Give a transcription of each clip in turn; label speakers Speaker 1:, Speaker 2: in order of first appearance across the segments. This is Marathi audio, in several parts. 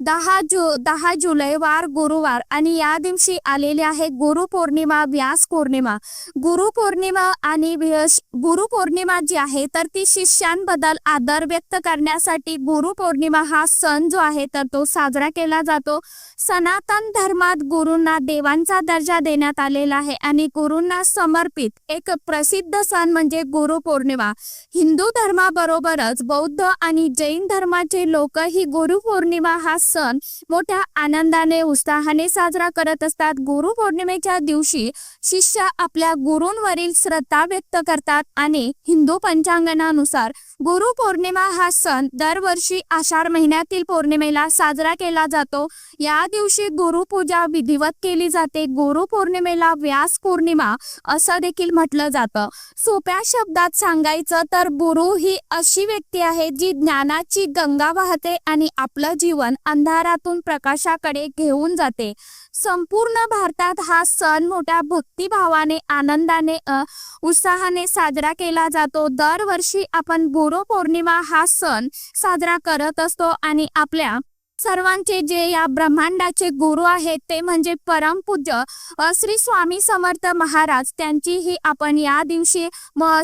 Speaker 1: दहा जु दहा जुलै वार गुरुवार आणि या दिवशी आलेले आहे गुरुपौर्णिमा व्यास पौर्णिमा. गुरुपौर्णिमा आणि गुरु गुरुपौर्णिमा जी आहे तर ती शिष्यांबद्दल आदर व्यक्त करण्यासाठी गुरुपौर्णिमा हा सण जो आहे तर तो साजरा केला जातो. सनातन धर्मात गुरूंना देवांचा दर्जा देण्यात आलेला आहे आणि गुरूंना समर्पित एक प्रसिद्ध सण म्हणजे गुरुपौर्णिमा हिंदू धर्माबरोबरच बौद्ध आणि जैन धर्माचे लोक ही गुरुपौर्णिमा हा सण मोठ्या आनंदाने उत्साहाने साजरा करत असतात. गुरु पौर्णिमेच्या दिवशी शिष्य आपल्या गुरूंवरील श्रद्धा व्यक्त करतात आणि हिंदू पंचांगणानुसार गुरुपौर्णिमा हा सण दरवर्षी आषाढ महिन्यातील पौर्णिमेला साजरा केला जातो. या दिवशी गुरुपूजा विधिवत केली जाते. गुरु पौर्णिमेला व्यास पौर्णिमा असं देखील म्हटलं जातं. सोप्या शब्दात सांगायचं तर गुरु ही अशी व्यक्ती आहे जी ज्ञानाची गंगा वाहते आणि आपलं जीवन अंधारातून प्रकाशाकडे घेऊन जाते. संपूर्ण भारतात हा सण मोठ्या भक्तिभावाने आनंदाने उत्साहाने साजरा केला जातो. दरवर्षी आपण गुरुपौर्णिमा हा सण साजरा करत असतो आणि आपल्या सर्वांचे जे या ब्रह्मांडाचे गुरु आहेत ते म्हणजे परमपूज्य श्री स्वामी समर्थ महाराज. त्यांचीही आपण या दिवशी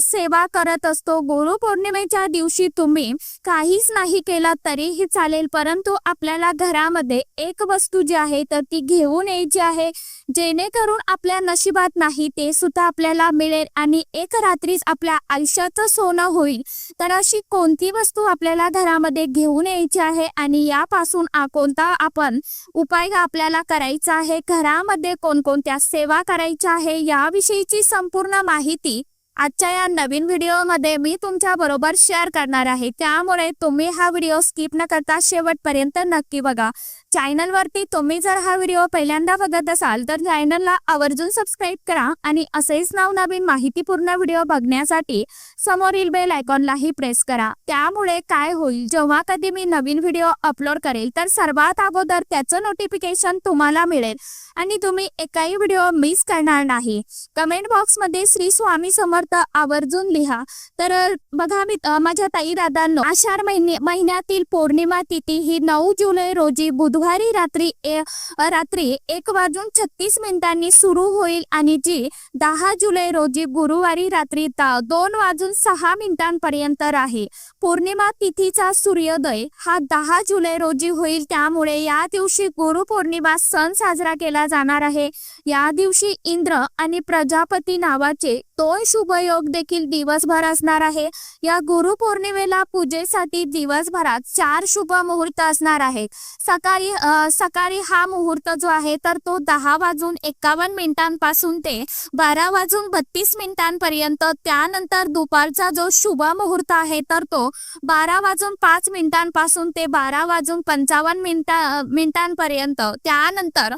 Speaker 1: सेवा करत असतो. गुरुपौर्णिमेच्या दिवशी तुम्ही काहीच नाही केलं तरीही चालेल. परंतु आपल्याला घरामध्ये एक वस्तू जी आहे तर ती घेऊन यायची आहे. जेणेकरून आपल्या नशिबात नाही ते सुद्धा आपल्याला मिळेल आणि एक रात्रीच आपल्या आयुष्याचं सोनं होईल. तर अशी कोणती वस्तू आपल्याला घरामध्ये घेऊन यायची आहे? आणि यापासून आ- कोणता आपण उपाय आपल्याला करायचा आहे? घरामध्ये कोणकोणत्या सेवा करायच्या आहे? याविषयीची संपूर्ण माहिती आजच्या या नवीन व्हिडिओमध्ये मी तुमच्या बरोबर शेअर करणार आहे. त्यामुळे तुम्ही हा व्हिडिओ स्किप न करता शेवटपर्यंत नक्की बघा. चॅनलवरती तुम्ही जर हा व्हिडिओ पहिल्यांदा बघत असाल तर चॅनलला आवर्जून सबस्क्राईब करा आणि असेच नवनवीन माहितीपूर्ण व्हिडिओ बघण्यासाठी समोरील बेल आयकॉनलाही प्रेस करा. त्यामुळे काय होईल जेव्हा कधी मी नवीन व्हिडिओ अपलोड करेल तर सर्वात अगोदर त्याचं नोटिफिकेशन तुम्हाला मिळेल आणि तुम्ही एकाही व्हिडिओ मिस करणार नाही. कमेंट बॉक्समध्ये श्री स्वामी समर्थ आवर्जून लिहा. तर बघा मी माझ्या ताई दादांनो आषाढ महिने महिन्यातील पौर्णिमा तिथी ही नऊ जुलै रोजी बुधवार रात्री ए- रात्री एक वाजून छत्तीस मिनिटांनी सुरू होईल आणि जी दहा जुलै रोजी गुरुवारी रात्री दोन वाजून सहा मिनिटांपर्यंत आहे पौर्णिमा तिथीचा सूर्योदय हा दहा जुलै रोजी होईल. त्यामुळे या दिवशी गुरुपौर्णिमा सण साजरा केला जाणार आहे. या दिवशी इंद्र आणि प्रजापती नावाचे तो शुभयोग देखील दिवसभर असणार आहे. या गुरुपौर्णिमेला पूजेसाठी दिवसभरात चार शुभ मुहूर्त असणार आहेत. सकाळी सकाळी हा मुहूर्त जो आहे तर तो दहा वाजून एकावन्न मिनिटांपासून ते बारा वाजून बत्तीस मिनिटांपर्यंत त्यानंतर दुपारचा जो शुभ मुहूर्त आहे तर तो बारा वाजून पाच मिनिटांपासून ते बारा वाजून पंचावन्न मिनिटा मिनिटांपर्यंत त्यानंतर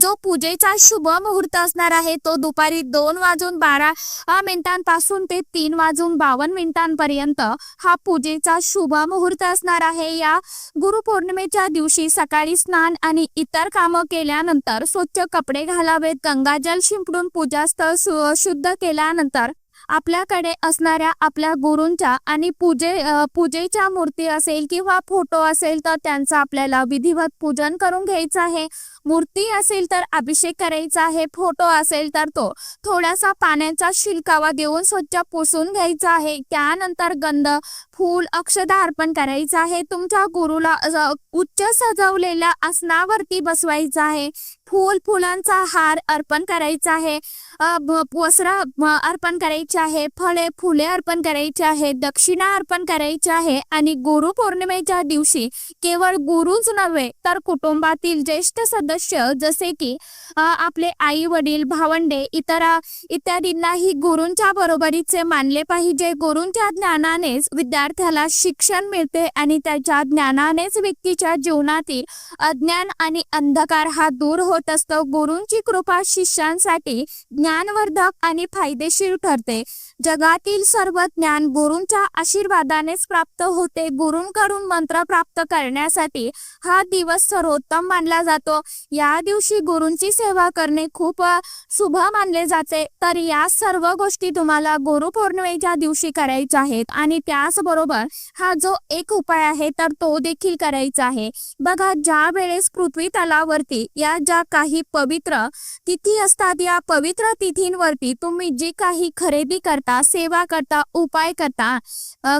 Speaker 1: जो पूजेचा शुभ मुहूर्त असणार आहे तो दुपारी दोन वाजून बारा मिनिटांपासून ते तीन वाजून बावन्न मिनिटांपर्यंत हा पूजेचा शुभ मुहूर्त असणार आहे. या गुरुपौर्णिमेच्या दिवशी सकाळी स्नान आणि इतर कामं केल्यानंतर स्वच्छ कपडे घालावेत गंगाजल शिंपडून पूजास्थळ शुद्ध केल्यानंतर आपल्याकडे असणाऱ्या आपल्या गुरूंच्या आणि पूजे पूजेच्या मूर्ती असेल किंवा फोटो असेल तर त्यांचं आपल्याला विधिवत पूजन करून घ्यायचं आहे. मूर्ती असेल तर अभिषेक करायचा आहे फोटो असेल तर तो थोडासा पाण्याचा शिलकावा देऊन स्वच्छ पुसून घ्यायचा आहे. त्यानंतर गंध फूल अक्षदा अर्पण करायचं आहे. तुमच्या गुरुला उच्च सजवलेल्या आसनावरती बसवायचं आहे. फूल फुलांचा हार अर्पण करायचा आहे. वस्त्र अर्पण करायचे आहे फळे फुले अर्पण करायचे आहे दक्षिणा अर्पण करायची आहे आणि गुरु पौर्णिमेच्या दिवशी केवळ गुरुच नव्हे तर कुटुंबातील ज्येष्ठ सदस्य जसे की आपले आई वडील भावंडे इतर इत्यादींनाही गुरूंच्या बरोबरीचे मानले पाहिजे. गुरूंच्या ज्ञानानेच विद्यार्थ्याला शिक्षण मिळते आणि त्याच्या ज्ञानानेच व्यक्तीच्या जीवनातील अज्ञान आणि अंधकार हा दूर होत असतो. गुरूंची कृपा शिष्यांसाठी ज्ञान ज्ञानवर्धक आणि फायदेशीर ठरते. जगातील सर्व ज्ञान गुरूंच्या आशीर्वादानेच प्राप्त होते. गुरूंकडून मंत्र प्राप्त करण्यासाठी हा दिवस सर्वोत्तम मानला जातो. या दिवशी गुरूंची सेवा करणे खूप शुभ मानले जाते. तर या सर्व गोष्टी तुम्हाला गुरुपौर्णिमेच्या दिवशी करायच्या आहेत आणि त्याचबरोबर हा जो एक उपाय आहे तर तो देखील करायचा आहे. बघा ज्या वेळेस पृथ्वी तलावरती या ज्या काही पवित्र तिथी असतात या पवित्र तिथींवरती तुम्ही जी काही खरेदी करता सेवा करता उपाय करता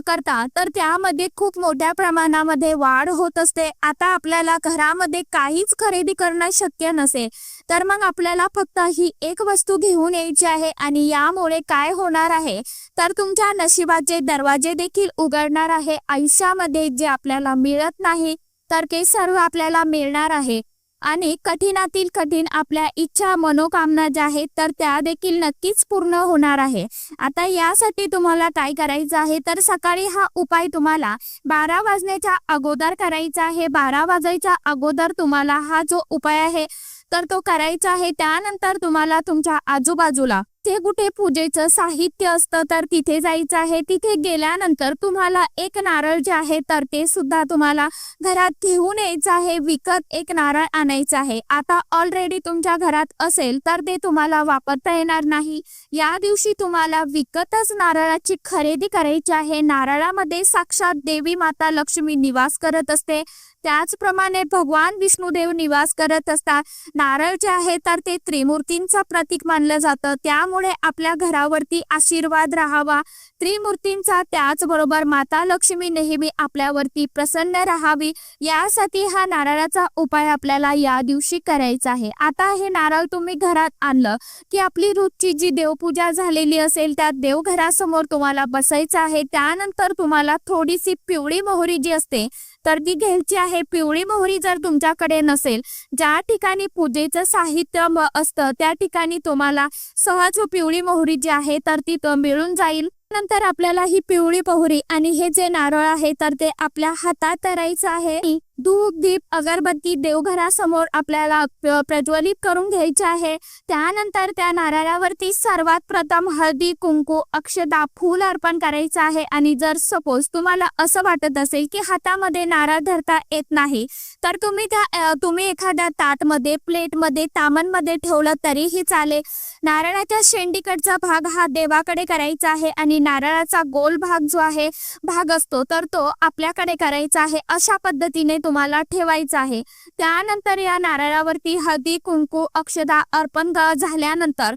Speaker 1: करता तर त्यामध्ये खूप मोठ्या प्रमाणामध्ये वाढ होत असते. आता आपल्याला घरामध्ये काहीच खरेदी करणं शक्य नसेल तर मग आपल्याला फक्त ही एक वस्तू घेऊन यायची आहे आणि यामुळे काय होणार आहे? तर तुमच्या नशिबाचे दरवाजे देखील उघडणार आहे. आयुष्यामध्ये जे आपल्याला मिळत नाही तर ते सर्व आपल्याला मिळणार आहे. आणि कठीणातील कठीण आपल्या इच्छा मनोकामना ज्या आहेत तर त्या देखील नक्कीच पूर्ण होणार आहे. आता यासाठी तुम्हाला काय करायचं आहे? तर सकाळी हा उपाय तुम्हाला बारा वाजण्याच्या अगोदर करायचा आहे. बारा वाजायच्या अगोदर तुम्हाला हा जो उपाय आहे तर तो करायचा आहे. त्यानंतर तुम्हाला तुमच्या आजूबाजूला ते कुठे पूजेचं साहित्य असतं तर तिथे जायचं आहे. तिथे गेल्यानंतर तुम्हाला एक नारळ जे आहे तर ते सुद्धा तुम्हाला घरात घेऊन यायचं आहे. विकत एक नारळ आणायचं आहे. आता ऑलरेडी तुमच्या घरात असेल तर ते तुम्हाला वापरता येणार नाही. या दिवशी तुम्हाला विकतच नारळाची खरेदी करायची आहे. नारळामध्ये साक्षात देवी माता लक्ष्मी निवास करत असते. त्याचप्रमाणे भगवान विष्णुदेव निवास करत असतात. नारळ जे आहे तर ते त्रिमूर्तींचं प्रतीक मानलं जातं. त्यामुळे आपल्या घरावरती आशीर्वाद राहावा. त्रिमूर्तींचा त्याचबरोबर माता लक्ष्मी नेहमी आपल्यावरती प्रसन्न राहावी. यासाठी हा नारळाचा उपाय आपल्याला या दिवशी करायचा आहे. आता हे नारळ तुम्ही घरात आणलं की आपली रोजची जी देवपूजा झालेली असेल त्या देवघरासमोर तुम्हाला बसायचं आहे. त्यानंतर तुम्हाला थोडीशी पिवळी मोहरी जी असते तर ती घ्यायची आहे. पिवळी मोहरी जर तुमच्याकडे नसेल ज्या ठिकाणी पूजेचं साहित्य असतं त्या ठिकाणी तुम्हाला सहज पिवळी मोहरी जी आहे तर ती मिळून जाईल. नंतर आपल्याला ही पिवळी मोहरी आणि हे जे नारळ आहे तर ते आपल्या हातात धरायचं आहे. धूप दीप अगरबत्ती देवघरासमोर आपल्याला प्रज्वलित करून घ्यायचे आहे. त्यानंतर त्या नारळावरती सर्वात प्रथम हळदी कुंकू अक्षदा फूल अर्पण करायचं आहे. आणि जर सपोज तुम्हाला असं वाटत असेल की हातामध्ये नारळ धरता येत नाही तर तुम्ही त्या तुम्ही एखाद्या ताटमध्ये प्लेटमध्ये तामणमध्ये ठेवलं तरीही चालेल. नारळाच्या शेंडीकडचा भाग हा देवाकडे करायचा आहे आणि नारळाचा गोल भाग जो आहे भाग असतो तर तो आपल्याकडे करायचा आहे. अशा पद्धतीने तुम्हाला ठेवायचा आहे. त्यानंतर या नारळावरती हळदी कुंकू अक्षदा अर्पण झाल्यानंतर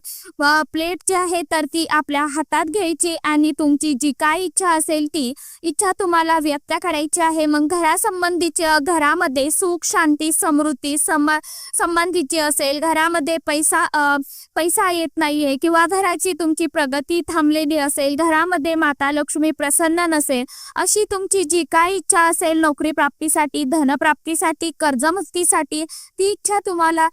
Speaker 1: प्लेट जी आहे तर ती आपल्या हातात घ्यायची आणि तुमची जी काय इच्छा असेल ती इच्छा तुम्हाला व्यक्त करायची आहे. मग घरासंबंधीच्या घरामध्ये सुख शांती समृद्धी सम संबंधीची असेल घरामध्ये पैसा पैसा येत नाहीये किंवा घराची तुमची प्रगती थांबलेली असेल घरामध्ये माता लक्ष्मी प्रसन्न नसेल अशी तुमची जी काय इच्छा असेल नोकरी प्राप्तीसाठी धनप्राप्तीसाठी कर्जमुक्तीसाठी ती इच्छा तुम्हाला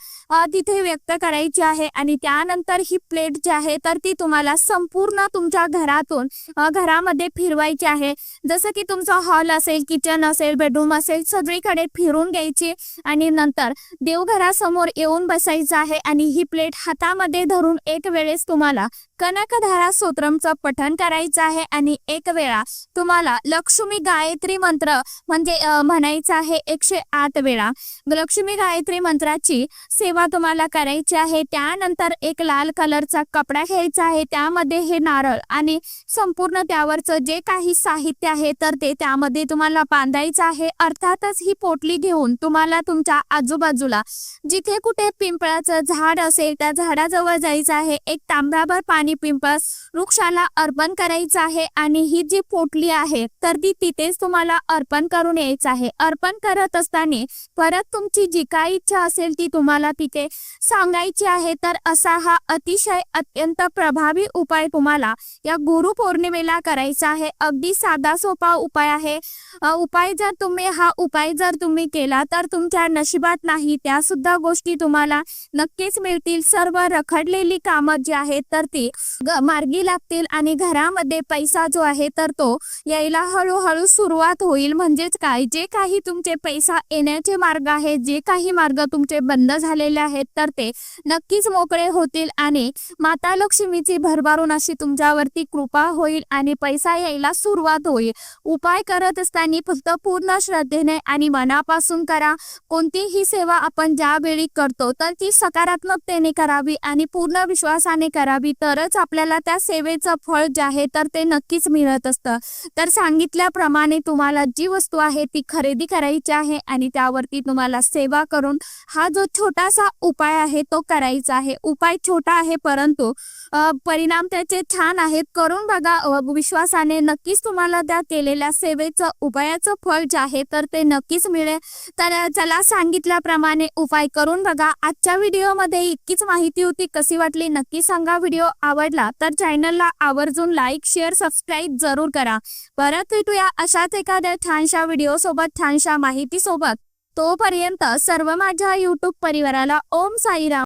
Speaker 1: तिथे व्यक्त करायची आहे आणि त्यानंतर ही प्लेट जी आहे तर ती तुम्हाला संपूर्ण तुमच्या घरातून घरामध्ये फिरवायची आहे. जसं की तुमचा हॉल असेल किचन असेल बेडरूम असेल सगळीकडे फिरून घ्यायची आणि नंतर देवघरासमोर येऊन बसायचं आहे आणि ही प्लेट हातामध्ये धरून एक वेळेस तुम्हाला कनकधारा स्तोत्रमचं पठन करायचं आहे आणि एक वेळा तुम्हाला लक्ष्मी गायत्री मंत्र म्हणजे म्हणायचं आहे एकशे आठ वेळा. लक्ष्मी गायत्री मंत्राची सेवा तुम्हाला करायची आहे. त्यानंतर एक लाल कलरचा कपडा घ्यायचा आहे. त्यामध्ये हे नारळ आणि संपूर्ण त्यावरचं जे काही साहित्य आहे तर ते त्यामध्ये तुम्हाला बांधायचं आहे. अर्थातच ही पोटली घेऊन तुम्हाला तुमच्या आजूबाजूला जिथे कुठे पिंपळाचं झाड असेल त्या झाडाजवळ जायचं आहे. एक तांब्याभर पाणी पिंपळ वृक्षाला अर्पण करायचं आहे आणि ही जी पोटली आहे तर ती तिथेच तुम्हाला अर्पण करून यायचं आहे. अर्पण करत असताना परत तुमची जी काय इच्छा असेल ती तुम्हाला तिथे सांगायची आहे तर असा हा अतिशय अत्यंत प्रभावी उपाय तुम्हाला या गुरु पौर्णिमेला करायचा आहे. अगदी साधा सोपा उपाय आहे. उपाय जर तुम्ही हा उपाय जर तुम्ही केला तर तुमच्या नशिबात नाही त्या सुद्धा गोष्टी तुम्हाला नक्कीच मिळतील. सर्व रखडलेली कामं जी आहेत तर ती मार्गी लागतील आणि घरामध्ये पैसा जो आहे तर तो यायला हळूहळू सुरुवात होईल. म्हणजेच काय? जे काही तुमचे पैसा येण्याचे मार्ग आहेत जे काही मार्ग तुमचे बंद झालेले आहेत तर ते नक्कीच मोकळे होतील आणि माता लक्ष्मीची भरभरून अशी तुमच्यावरती कृपा होईल आणि पैसा यायला सुरुवात होईल. उपाय करत असताना फक्त पूर्ण श्रद्धेने आणि मनापासून करा. कोणतीही सेवा आपण ज्यावेळी करतो तर ती सकारात्मकतेने करावी आणि पूर्ण विश्वासाने करावी. तर तरच आपल्याला त्या सेवेचं फळ जे आहे तर ते नक्कीच मिळत असतं. तर सांगितल्याप्रमाणे तुम्हाला जी वस्तू आहे ती खरेदी करायची आहे आणि त्यावरती तुम्हाला सेवा करून हा जो छोटासा उपाय आहे तो करायचा आहे. उपाय छोटा आहे परंतु परिणाम त्याचे छान आहेत. करून बघा विश्वासाने नक्कीच तुम्हाला त्या केलेल्या सेवेचं उपायाचं फळ जे आहे तर ते नक्कीच मिळेल. तर चला सांगितल्याप्रमाणे उपाय करून बघा. आजच्या व्हिडिओमध्ये इतकीच माहिती होती. कशी वाटली नक्की सांगा. व्हिडिओ आवडला तर चॅनलला आवर्जून लाईक शेअर सबस्क्राईब जरूर करा. परत भेटूया अशाच एखाद्या छानशा व्हिडिओ सोबत छानशा माहिती सोबत तोपर्यंत सर्व माझ्या युट्यूब परिवाराला ओम साईराम.